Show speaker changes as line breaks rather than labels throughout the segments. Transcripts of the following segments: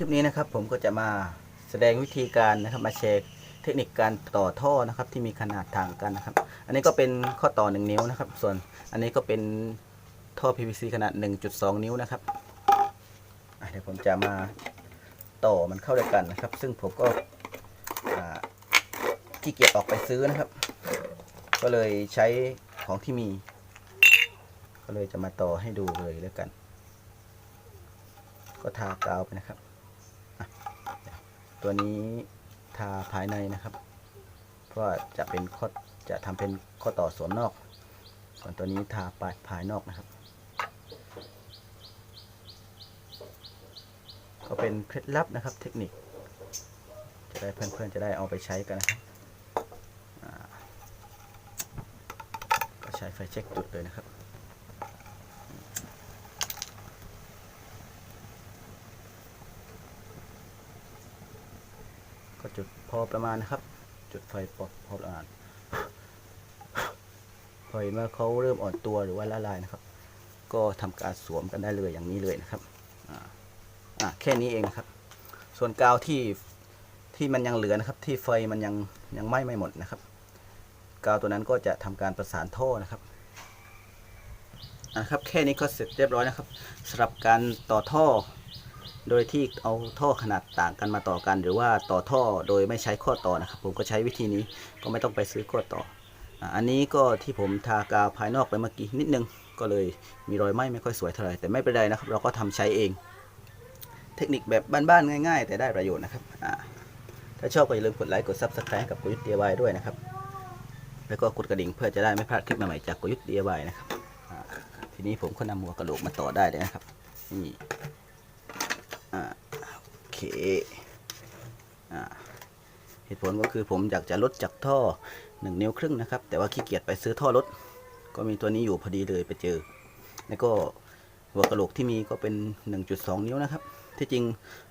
คลิปนี้นะครับผมก็จะมาแสดงวิธีการนะครับมาแชร์เทคนิคการต่อท่อนะครับ ที่มีขนาดต่างกันนะครับ อันนี้ก็เป็นข้อต่อ 1 นิ้วนะครับ ส่วนอันนี้ก็เป็นท่อ PVC ขนาด 1.2 นิ้วนะครับเดี๋ยวผมจะมาต่อมันเข้าด้วยกันนะครับ ซึ่งผมก็ขี้เกียจออกไปซื้อนะครับ ก็เลยใช้ของที่มี ก็เลยจะมาต่อให้ดูเลยแล้วกัน ก็ทากาวไปนะครับ ตัวนี้ทาภายในนะครับ เพราะจะเป็นข้อจะทำเป็นข้อต่อสวมนอก ส่วนตัวนี้ทาปลายภายนอกนะครับ ก็เป็นเคล็ดลับนะครับ เทคนิค จะได้เพื่อนๆจะได้เอาไปใช้กันนะครับก็ใช้ไฟเช็คจุดเลยนะครับ ก็จุดพอประมาณนะครับ จุดไฟพอพอประมาณพอเห็นว่าเขาเริ่มอ่อนตัวหรือว่าละลายนะครับ ก็ทำการสวมกันได้เลยอย่างนี้เลยนะครับอ่าแค่นี้เองนะครับ ส่วนกาวที่ที่มันยังเหลือนะครับ ที่ไฟมันยังยังไหม้ไม่หมดนะครับ กาวตัวนั้นก็จะทำการประสานท่อนะครับอะครับแค่นี้ก็เสร็จเรียบร้อยนะครับสำหรับการต่อท่อ โดยที่เอาท่อขนาดต่างกันมาต่อกัน หรือว่าต่อท่อโดยไม่ใช้ข้อต่อนะครับ ผมก็ใช้วิธีนี้ก็ไม่ต้องไปซื้อข้อต่อ อันนี้ก็ที่ผมทากาวภายนอกไปเมื่อกี้นิดนึงก็เลยมีรอยไหม้ไม่ค่อยสวยเท่าไหร่แต่ไม่เป็นไรนะครับ เราก็ทำใช้เอง เทคนิคแบบบ้านๆง่าย ๆ แต่ได้ประโยชน์นะครับถ้าชอบก็อย่าลืมกดไลค์กด Subscribe กับกยุทธ DIY ด้วยนะครับ แล้วก็กดกระดิ่งเพื่อจะได้ไม่พลาดคลิปใหม่ๆจากกยุทธ DIY นะครับทีนี้ผมก็นำหัวกระโหลกมาต่อได้เลยนะครับนี่ อ่าโอเคอ่าเหตุผลก็คือผมอยากจะลดจากท่อ 1 นิ้วครึ่งนะครับ แต่ว่าขี้เกียจไปซื้อท่อรถก็มีตัวนี้อยู่พอดีเลยไปเจอ แล้วก็หัวกระโหลกที่มีก็เป็น 1.2 นิ้วนะครับ ที่จริง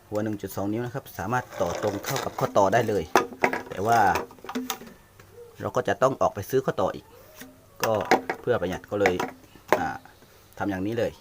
หัว 1.2 นิ้วนะครับ สามารถต่อตรงเข้ากับข้อต่อได้เลย แต่ว่า เราก็จะต้องออกไปซื้อข้อต่ออีก ก็เพื่อประหยัดก็เลยทำอย่างนี้เลย